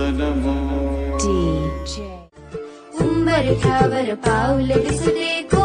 DJ umar khabar paul disne ko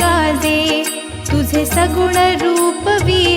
गाजे। तुझे सगुण रूप विराजे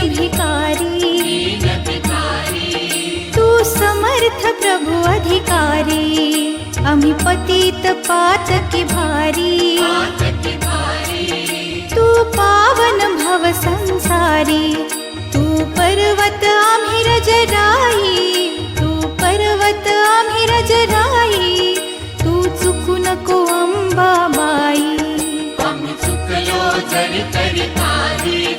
भिकारी तू समर्थ प्रभु अधिकारी। आम्ही पतित पातकी भारी। तू पावन भव संसारी। तू पर्वत आम्ही रजराई। तू पर्वत आम्ही रजराई। तू चुकू नको अंबाबाई। आम्ही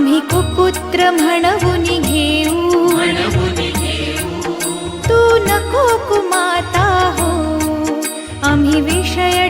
आम्ही कुपुत्र म्हणवून घेऊ. तू नको कुमाता हो. आम्ही विषय